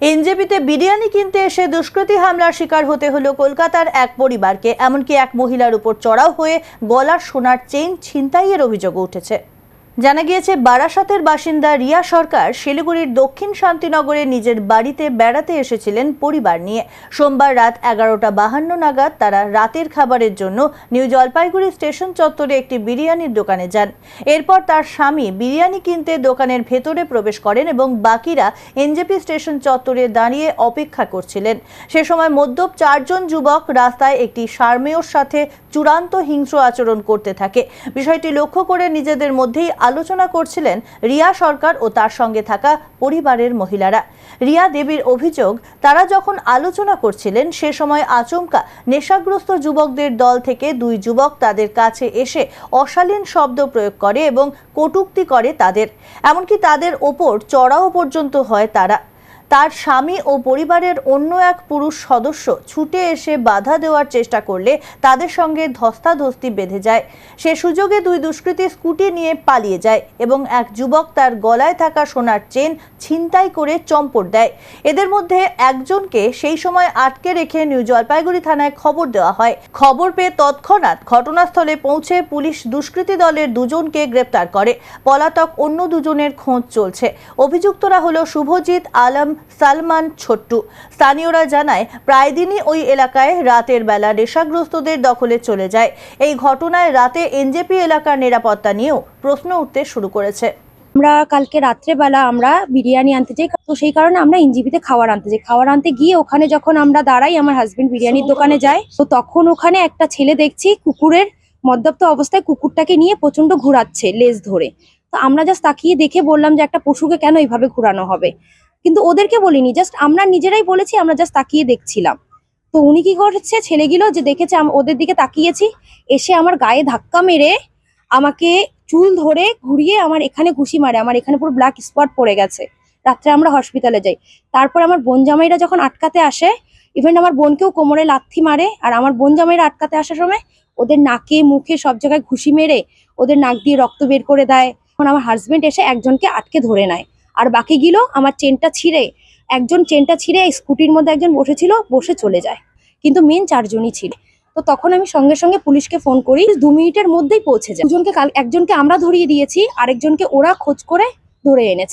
এনজেপিতে বিরিয়ানি কিনতে এসে দুষ্কৃতী হামলার শিকার হতে হলো কলকাতার এক পরিবারকে। এমনকি এক মহিলার উপর চড়াও হয়ে গলার সোনার চেইন ছিনতাইয়ের অভিযোগ উঠেছে। জানা গিয়েছে, বারাসাতের বাসিন্দা রিয়া সরকার শিলিগুড়ির দক্ষিণ শান্তিনগরে নিজের বাড়িতে বেড়াতে এসেছিলেন পরিবার নিয়ে। সোমবার রাত এগারোটা বাহান্ন নাগাদ তারা রাতের খাবারের জন্য নিউ জলপাইগুড়ি স্টেশন চত্বরে একটি বিরিয়ানির দোকানে যান। এরপর তার স্বামী বিরিয়ানি কিনতে দোকানের ভেতরে প্রবেশ করেন এবং বাকিরা এনজেপি স্টেশন চত্বরে দাঁড়িয়ে অপেক্ষা করছিলেন। সে সময় মদ্যপ চারজন যুবক রাস্তায় একটি সার্মেয়র সাথে চূড়ান্ত হিংস্র আচরণ করতে থাকে। বিষয়টি লক্ষ্য করে নিজেদের মধ্যেই আলোচনা করছিলেন রিয়া সরকার ও তার সঙ্গে থাকা পরিবারের মহিলারা। রিয়া দেবীর অভিযোগ, তারা যখন আলোচনা করছিলেন, সে সময় আচমকা নেশাগ্রস্ত যুবকদের দল থেকে দুই যুবক তাদের কাছে এসে অশালীন শব্দ প্রয়োগ করে এবং কটুক্তি করে তাদের। এমনকি তাদের ওপর চড়াও পর্যন্ত হয় তারা। তার স্বামী ও পরিবারের অন্য এক পুরুষ সদস্য ছুটে এসে বাধা দেওয়ার চেষ্টা করলে তাদের সঙ্গে ধস্তাধস্তি বেঁধে যায়। সে সুযোগে দুই দুষ্কৃতী স্কুটি নিয়ে পালিয়ে যায় এবং এক যুবক তার গলায় থাকা সোনার চেন ছিনতাই করে চম্পট দেয়। এদের মধ্যে একজনকে সেই সময় আটকে রেখে নিউ জলপাইগুড়ি থানায় খবর দেওয়া হয়। খবর পেয়ে তৎক্ষণাৎ ঘটনাস্থলে পৌঁছে পুলিশ দুষ্কৃতী দলের দুজনকে গ্রেপ্তার করে। পলাতক অন্য দুজনের খোঁজ চলছে। অভিযুক্তরা হলো শুভজিৎ আলম সালমান ছোট্টু। স্থানীয়রা জানায় প্রায় দিনই ওই এলাকায় রাতের বেলা নেশাগ্রস্তদের দখলে চলে যায়। এই ঘটনায় রাতে এনজেপি এলাকার নিরাপত্তা নিয়েও প্রশ্ন উঠতে শুরু করেছে। আমরা কালকে রাত্রেবেলা আমরা বিরিয়ানি আনতে যাই তো সেই কারণে আমরা ইনজিবিতে খাওয়ার আনতে যাই। খাওয়ার আনতে গিয়ে ওখানে যখন আমরা দাঁড়াই আমার হাজবেন্ড বিরিয়ানির দোকানে যায় তো তখন ওখানে একটা ছেলে দেখছি কুকুরের মদ্যপ্ত অবস্থায় কুকুরটাকে নিয়ে প্রচণ্ড ঘোরাচ্ছে লেজ ধরে। তো আমরা জাস্ট তাকিয়ে দেখে বললাম যে একটা পশুকে কেন এইভাবে ঘোরানো হবে? কিন্তু ওদেরকে বলিনি জাস্ট আমরা নিজেরাই বলেছি, আমরা জাস্ট তাকিয়ে দেখছিলাম। তো উনি কি করছে ছেলেগুলো যে দেখেছে ওদের দিকে তাকিয়েছি, এসে আমার গায়ে ধাক্কা মেরে আমাকে চুল ধরে ঘুরিয়ে আমার এখানে ঘুষি মারে, আমার এখানে পুরো ব্ল্যাক স্পট পড়ে গেছে। রাত্রে আমরা হসপিটালে যাই। তারপর আমার বোন জামাইরা যখন আটকাতে আসে ইভেন আমার বোনকেও কোমরে লাথি মারে, আর আমার বোন জামাইরা আটকাতে আসার সময় ওদের নাকে, মুখে সব জায়গায় ঘুষি মেরে, ওদের নাক দিয়ে রক্ত বের করে দেয়। তখন আমার হাজবেন্ড এসে একজনকে আটকে ধরে নেয়। আর বাকিগুলো আমার চেনটা ছিঁড়ে, একজন চেনটা ছিঁড়ে স্কুটির মধ্যে একজন বসেছিল, বসে চলে যায়। কিন্তু মেন চারজনই ছিল। তো তখন আমি সঙ্গে সঙ্গে পুলিশকে ফোন করি, দু মিনিটের মধ্যেই পৌঁছে যায়। দুজনকে একজনকে আমরা ধরিয়ে দিয়েছি, আরেকজনকে ওরা খোঁজ করে ধরে এনেছে।